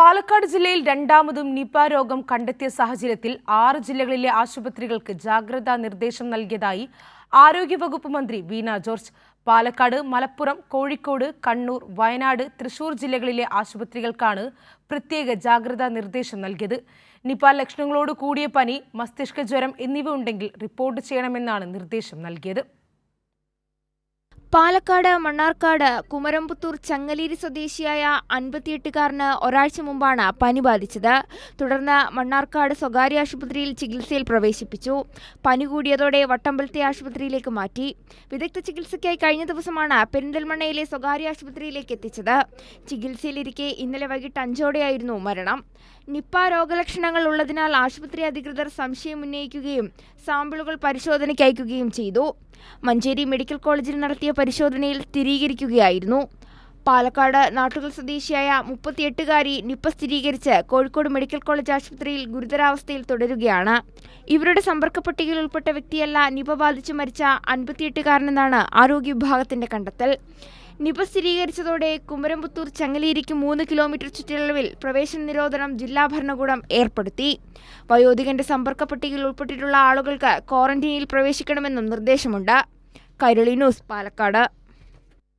പാലക്കാട് ജില്ലയിൽ രണ്ടാമതും നിപ രോഗം കണ്ടെത്തിയ സാഹചര്യത്തിൽ ആറ് ജില്ലകളിലെ ആശുപത്രികൾക്ക് ജാഗ്രതാ നിർദ്ദേശം നൽകിയതായി ആരോഗ്യവകുപ്പ് മന്ത്രി വീണ ജോർജ്. പാലക്കാട് മലപ്പുറം കോഴിക്കോട് കണ്ണൂർ വയനാട് തൃശൂർ ജില്ലകളിലെ ആശുപത്രികൾക്കാണ് പ്രത്യേക ജാഗ്രതാ നിർദ്ദേശം നൽകിയത്. നിപ ലക്ഷണങ്ങളോട് കൂടിയ പനി മസ്തിഷ്ക ജ്വരം എന്നിവ ഉണ്ടെങ്കിൽ റിപ്പോർട്ട് ചെയ്യണമെന്നാണ് നിർദ്ദേശം നൽകിയത്. പാലക്കാട് മണ്ണാർക്കാട് കുമരംപുത്തൂർ ചങ്ങലേരി സ്വദേശിയായ അൻപത്തിയെട്ടുകാരന് ഒരാഴ്ച മുമ്പാണ് പനി ബാധിച്ചത്. തുടർന്ന് മണ്ണാർക്കാട് സ്വകാര്യ ആശുപത്രിയിൽ ചികിത്സയിൽ പ്രവേശിപ്പിച്ചു. പനി കൂടിയതോടെ വട്ടമ്പലത്തെ ആശുപത്രിയിലേക്ക് മാറ്റി. വിദഗ്ധ ചികിത്സയ്ക്കായി കഴിഞ്ഞ ദിവസമാണ് പെരിന്തൽമണ്ണയിലെ സ്വകാര്യ ആശുപത്രിയിലേക്ക് എത്തിച്ചത്. ചികിത്സയിലിരിക്കെ ഇന്നലെ വൈകിട്ട് അഞ്ചോടെയായിരുന്നു മരണം. നിപ്പ രോഗലക്ഷണങ്ങൾ ഉള്ളതിനാൽ ആശുപത്രി അധികൃതർ സംശയം ഉന്നയിക്കുകയും സാമ്പിളുകൾ പരിശോധനയ്ക്ക് അയക്കുകയും ചെയ്തു. മഞ്ചേരി മെഡിക്കൽ കോളേജിൽ നടത്തിയ പരിശോധനയിൽ സ്ഥിരീകരിക്കുകയായിരുന്നു. പാലക്കാട് നാട്ടുകൽ സ്വദേശിയായ മുപ്പത്തിയെട്ടുകാരി നിപ്പ സ്ഥിരീകരിച്ച് കോഴിക്കോട് മെഡിക്കൽ കോളേജ് ആശുപത്രിയിൽ ഗുരുതരാവസ്ഥയിൽ തുടരുകയാണ്. ഇവരുടെ സമ്പർക്ക പട്ടികയിൽ ഉൾപ്പെട്ട വ്യക്തിയല്ല നിപ ബാധിച്ച് മരിച്ച അൻപത്തിയെട്ടുകാരനെന്നാണ് ആരോഗ്യ വിഭാഗത്തിന്റെ കണ്ടെത്തൽ. നിപ സ്ഥിരീകരിച്ചതോടെ കുമരംപുത്തൂർ ചങ്ങലേരിക്ക് മൂന്ന് കിലോമീറ്റർ ചുറ്റളവിൽ പ്രവേശന നിരോധനം ജില്ലാ ഭരണകൂടം ഏർപ്പെടുത്തി. വയോധികന്റെ സമ്പർക്ക പട്ടികയിൽ ഉൾപ്പെട്ടിട്ടുള്ള ആളുകൾക്ക് ക്വാറന്റീനിൽ പ്രവേശിക്കണമെന്നും നിർദ്ദേശമുണ്ട്. കൈരളി ന്യൂസ് പാലക്കാട്.